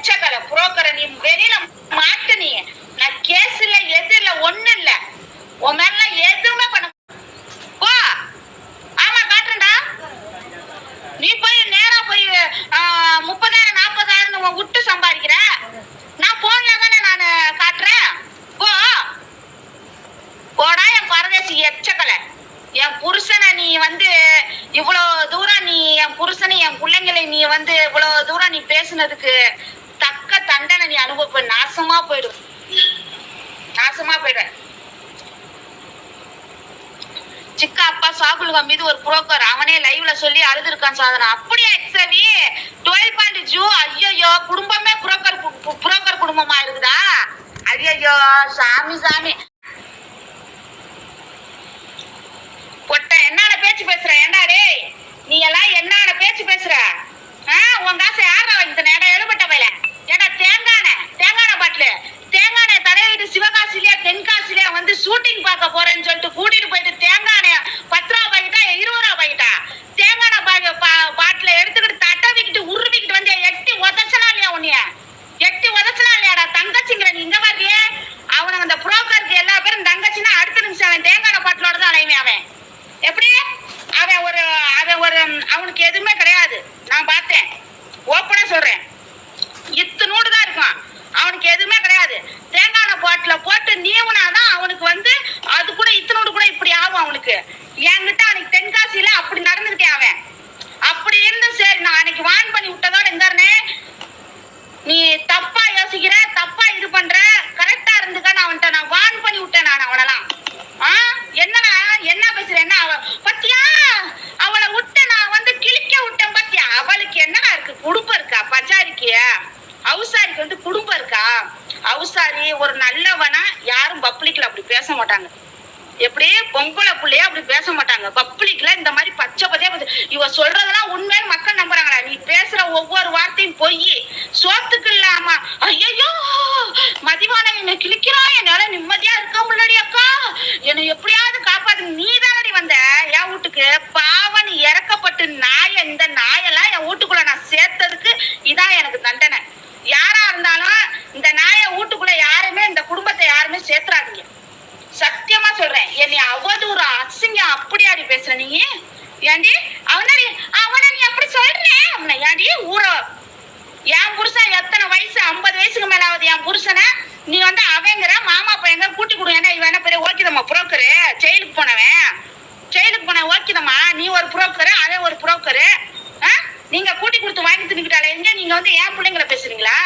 லட்சக்கலை புரோக்கரை நீ வெளியில மாட்டு நீ. நான் கேஸ் இல்ல எது இல்ல. ஒண்ணு இல்ல உன் மேல எதுவுமே பண்ண போ. ஆமா காட்டுண்டா நீ போய் நேரா போய் முப்பதாயிரம் நாற்பதாயிரம் விட்டு சம்பாதிக்கிற. நான் போன்ல தானே நான் காட்டுறேன். போ. போடா என் பரதேசி எச்சக்கலை. என் புருஷனை நீ வந்து இவ்வளோ தூரம் நீ என் புருஷனை என் பிள்ளைங்களை நீ வந்து இவ்வளோ தூரம் நீ பேசுனதுக்கு தண்டனை நீ அனுபவ நாசமா போயிடும். நாசமா போயிட சிக்கா அப்பா சாகுலுகா மீது ஒரு புரோக்கர். அவனே லைவ்ல சொல்லி அழுதுருக்கான் சாதனா. அப்படியே எக்ஸவி? டுவெல் பாயிண்ட் ஜூ ஐயோ குடும்பமே புரோக்கர் புரோக்கர் குடும்பமா இருக்குதா? ஐயோ சாமி சாமி. பொட்ட என்னால பேச்சு பேசுற? ஏண்டா டேய்? நீ எல்லாம் என்னால பேச்சு பேசுற? உன் காசை யாரா வாங்கி தன எழுபட்ட கூட்டிட்டு போயிட்டு அவுசாரிக்கு வந்து குடும்பம் இருக்கா? அவுசாரி ஒரு நல்லவனா யாரும் பப்ளிக்ல அப்படி பேச மாட்டாங்க. எப்படி பொம்பளை புள்ளைய அப்படி பேச மாட்டாங்க. பப்ளிக்ல இந்த மாதிரி பச்சை பத்தியா இவ சொல்றதெல்லாம் உண்மைன்னு மக்கள் நம்புறாங்களா? நீ பேசுற ஒவ்வொரு வார்த்தையும் பொய் சோத்துக்கு இல்லாம ஐயோ மதிவான என்ன கிழிக்கிறான் என்னால நிம்மதியா இருக்க முன்னாடி அக்கா? என்னை எப்படியாவது காப்பாத்து. நீ தானடி வந்த? என் வீட்டுக்கு பாவன் இறக்கப்பட்டு நாய இந்த நாயெல்லாம் என் வீட்டுக்குள்ள நான் சேர்த்து இதான் எனக்கு தண்டனை யாரா இருந்தாலும் இந்த நாயை வீட்டுக்குள்ள யாருமே இந்த குடும்பத்தை யாருமே சேர்த்துறாதீங்க. சத்தியமா சொல்றேன். என்னை அவதூறு அசிங்கம் அப்படியாடி பேசுற நீ? ஏண்டி? அவன அவனை நீ அப்படி சொல்றேன் அவனை ஏண்டி? ஊற என் புருஷன் எத்தனை வயசு? ஐம்பது வயசுக்கு மேல ஆகுது என் புருஷனை நீ வந்து அவங்கிற மாமா பையங்க கூட்டி கொடுங்க ஏன்னா இவன் பெரிய ஓகேதம்மா புரோக்கரு. ஜெயிலுக்கு போனவன். ஜெயிலுக்கு போன ஓகேதம்மா நீ ஒரு புரோக்கரு அவன் ஒரு புரோக்கரு. நீங்க கூட்டி கொடுத்து வாங்கி தின்னுக்கிட்டாலே எங்க நீங்க வந்து என் பிள்ளைங்கள பேசுறீங்களா?